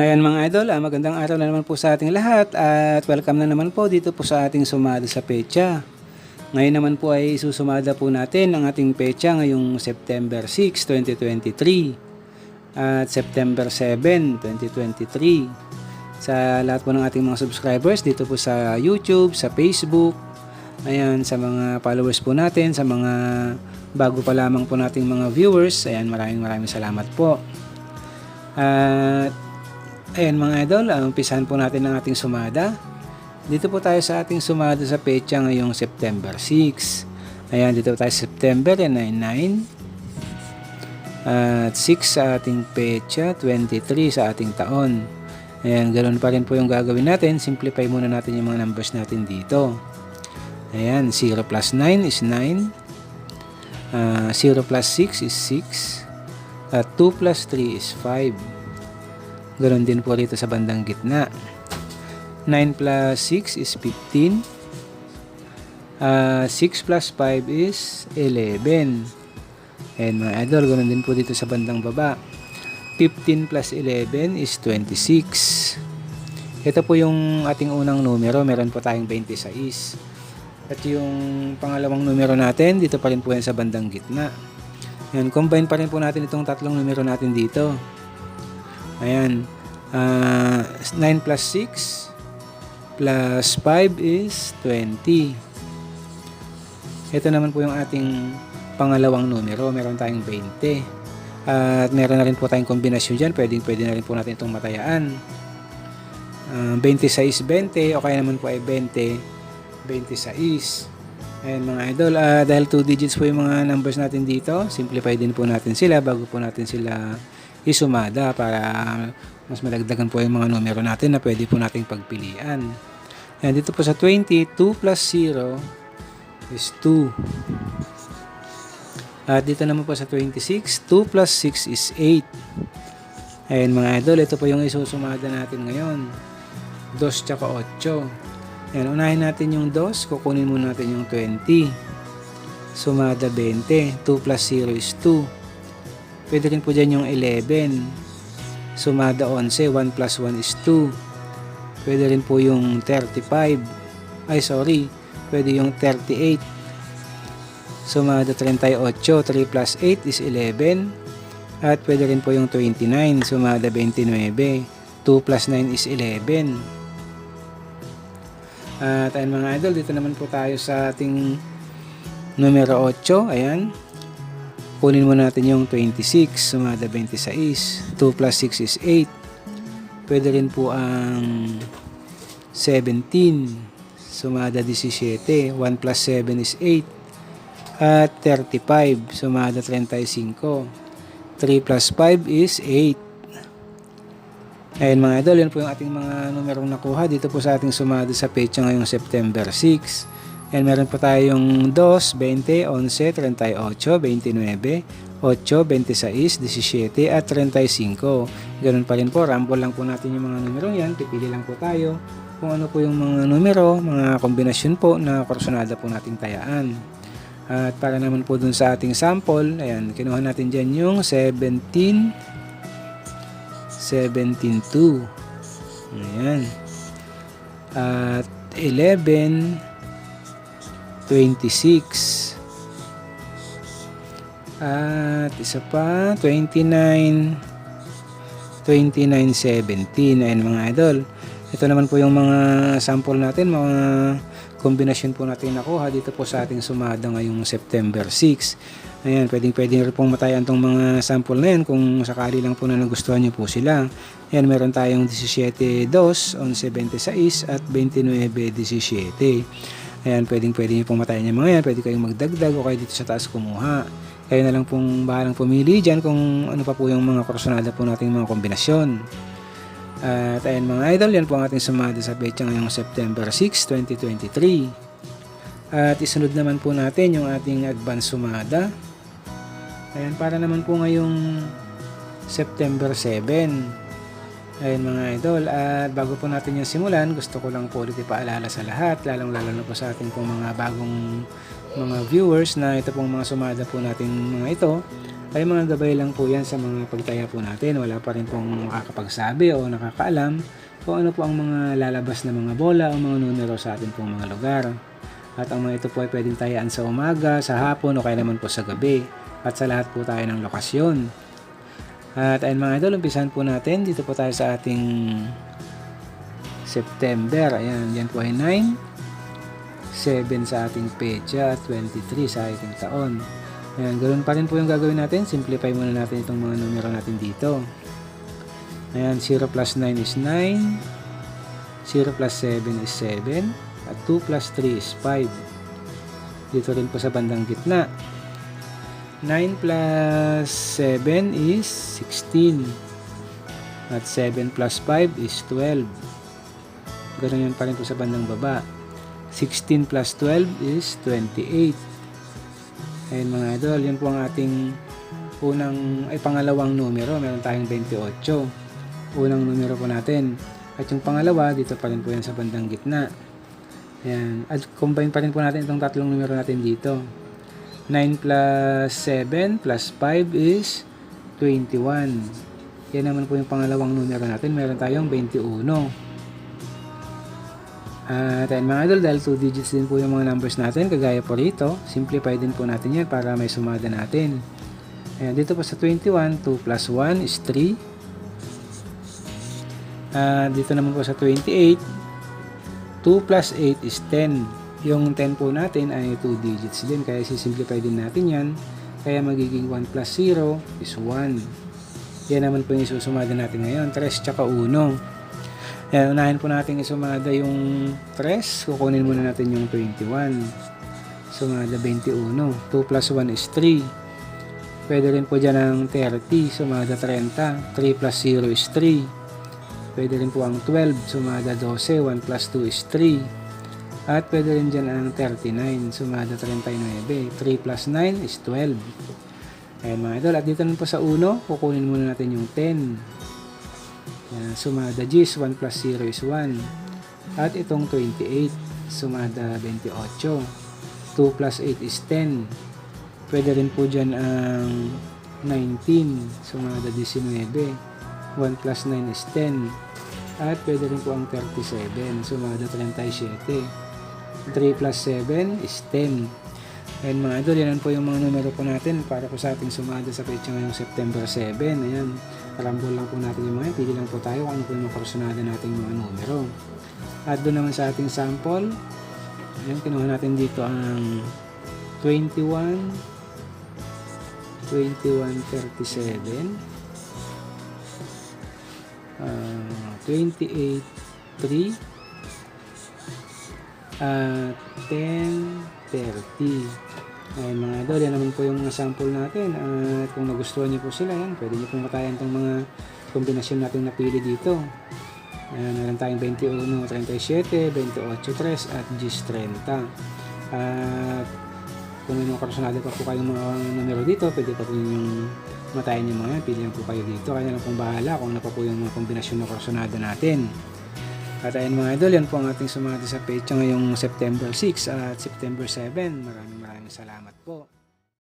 Ayan mga idol, ah, magandang araw na naman po sa ating lahat at welcome na naman po dito po sa ating sumada sa pecha. Ngayon naman po ay susumada po natin ang ating pecha ngayong September 6, 2023 at September 7, 2023. Sa lahat po ng ating mga subscribers dito po sa YouTube, sa Facebook, ayan, sa mga followers po natin, sa mga bago pa lamang po nating mga viewers, ayan, maraming maraming salamat po. At Ayan mga idol, ang umpisahan po natin ang ating sumada. Dito po tayo sa ating sumada sa pecha ngayong September 6. Ayan, dito tayo sa September, yan ay 9. At 6 sa ating pecha, 23 sa ating taon. Ayan, ganoon pa rin po yung gagawin natin. Simplify muna natin yung mga numbers natin dito. Ayan, 0 plus 9 is 9. Ah, 0 plus 6 is 6. At 2 plus 3 is 5. Ganon din po rito sa bandang gitna. 9 plus 6 is 15. Uh, 6 plus 5 is 11. And mga idol, ganon din po dito sa bandang baba. 15 plus 11 is 26. Ito po yung ating unang numero. Meron po tayong 26. At yung pangalawang numero natin, dito pa rin po yan sa bandang gitna. Yan, combine pa rin po natin itong tatlong numero natin dito. Ayan. Uh, 9 plus 6 plus 5 is 20. Ito naman po yung ating pangalawang numero. Meron tayong 20. At meron na rin po tayong kombinasyon dyan. Pwedeng pwede na rin po natin itong matayaan. Uh, 26, 20 o kaya naman po ay 20, 26. Ayan mga idol, uh, dahil 2 digits po yung mga numbers natin dito, simplify din po natin sila bago po natin sila isumada para mas malagdagan po yung mga numero natin na pwede po nating pagpilian. Ayan, dito po sa 20, 2 plus 0 is 2. At dito naman po sa 26, 2 plus 6 is 8. Ayan mga idol, ito po yung isusumada natin ngayon. 2 tsaka 8. Ayan, unahin natin yung 2, kukunin muna natin yung 20. Sumada 20, 2 plus 0 is 2. Pwede rin po dyan yung 11. Sumada 11, 1 plus 1 is 2. Pwede rin po yung 35. Ay, sorry. Pwede yung 38. Sumada 38, 3 plus 8 is 11. At pwede rin po yung 29. Sumada 29. 2 plus 9 is 11. At ayun mga idol, dito naman po tayo sa ating numero 8. Ayan. Kunin muna natin yung 26, sumada 26. 2 plus 6 is 8. Pwede rin po ang 17, sumada 17. 1 plus 7 is 8. At 35, sumada 35. 3 plus 5 is 8. Ayun mga idol, yan po yung ating mga numerong nakuha dito po sa ating sumada sa pecha ngayong September 6. And meron po tayong 2, 20, 11, 38, 29, 8, 26, 17 at 35. Ganun pa rin po, rumble lang po natin yung mga numerong yan. Pipili lang po tayo kung ano po yung mga numero, mga kombinasyon po na kursunada po nating tayaan. At para naman po dun sa ating sample, ayan, kinuha natin dyan yung 17, 17, 2. Ayan. At 11, 26. At isa pa, 29, 29, 17. Ayan mga idol. Ito naman po yung mga sample natin, mga kombinasyon po natin nakuha dito po sa ating sumada ngayong September 6. Ayan, pwedeng pwedeng rin pong matayan tong mga sample na yan kung sakali lang po na nagustuhan nyo po sila. Ayan, meron tayong 17, 2, 11, 26 at 29, 17. Ayan, pwedeng pwede nyo pong yung mga yan. Pwede kayong magdagdag o kayo dito sa taas kumuha. Kayo na lang pong bahalang pumili dyan kung ano pa po yung mga kursunada po nating mga kombinasyon. At ayan mga idol, yan po ang ating sumada sa petsa ngayong September 6, 2023. At isunod naman po natin yung ating advance sumada. Ayan, para naman po ngayong September 7. Ayun mga idol, at bago po natin yung simulan, gusto ko lang po ulit ipaalala sa lahat, lalong lalo na po sa ating pong mga bagong mga viewers na ito pong mga sumada po natin mga ito, ay mga gabay lang po yan sa mga pagtaya po natin. Wala pa rin pong makakapagsabi o nakakaalam kung ano po ang mga lalabas na mga bola o mga numero sa ating pong mga lugar. At ang mga ito po ay pwedeng tayaan sa umaga, sa hapon o kaya naman po sa gabi. At sa lahat po tayo ng lokasyon. At ayun mga idol, umpisahan po natin. Dito po tayo sa ating September. Ayan, yan po ay 9. 7 sa ating pecha at 23 sa ating taon. Ayan, ganoon pa rin po yung gagawin natin. Simplify muna natin itong mga numero natin dito. Ayan, 0 plus 9 is 9. 0 plus 7 is 7. At 2 plus 3 is 5. Dito rin po sa bandang gitna. 9 plus 7 is 16. At 7 plus 5 is 12. Ganun yan pa rin sa bandang baba. 16 plus 12 is 28. Ayun mga idol, yun po ang ating unang, ay pangalawang numero. Meron tayong 28. Unang numero po natin. At yung pangalawa, dito pa rin po yan sa bandang gitna. Ayan. At combine pa rin po natin itong tatlong numero natin dito. 9 plus 7 plus 5 is 21. Yan naman po yung pangalawang numero natin. Meron tayong 21. At ayun mga idol, dahil 2 digits din po yung mga numbers natin, kagaya po rito, simplify din po natin yan para may sumada natin. Ayan, dito po sa 21, 2 plus 1 is 3. At dito naman po sa 28, 2 plus 8 is 10. Yung 10 po natin ay 2 digits din, kaya sisimplify din natin yan. Kaya magiging 1 plus 0 is 1. Yan naman po yung isusumada natin ngayon, 3 tsaka 1. Ayan, unahin po natin isumada yung 3. Kukunin muna natin yung 21. Sumada 21. 2 plus 1 is 3. Pwede rin po dyan ang 30. Sumada 30. 3 plus 0 is 3. Pwede rin po ang 12. Sumada 12. 1 plus 2 is 3. At pwede rin dyan ang 39. Sumada 39. 3 plus 9 is 12. Ayan mga idol. At dito naman po sa 1, kukunin muna natin yung 10. Yan, sumada G's, 1 plus 0 is 1. At itong 28, sumada 28. 2 plus 8 is 10. Pwede rin po dyan ang 19, sumada 19. 1 plus 9 is 10. At pwede rin po ang 37, sumada 37. 3 plus 7 is 10. Ayan mga idol, yan po yung mga numero po natin para po sa ating sumada sa petsa ngayong September 7. Ayan, karambol lang po natin yung mga yan. Pili lang po tayo kung ano po yung mga karosunada nating mga numero. At doon naman sa ating sample, ayan, kinuha natin dito ang 21, 2137, uh, 28, 3, at 10, 30. Ay mga idol, yan naman po yung mga sample natin. At kung nagustuhan niyo po sila, yan, pwede niyo pong matayan itong mga kombinasyon natin napili dito. Ayan, meron tayong 21, 37, 28, 3 at G's 30. At kung may mga karosunado pa po kayong mga numero dito, pwede pa po yung matayan yung mga yan. Pili lang po kayo dito. Kaya lang pong bahala kung ano pa po yung mga kombinasyon na karosunado natin. At ayun mga idol, yan po ang ating sumati sa pecha ngayong September 6 at September 7. Maraming maraming salamat po.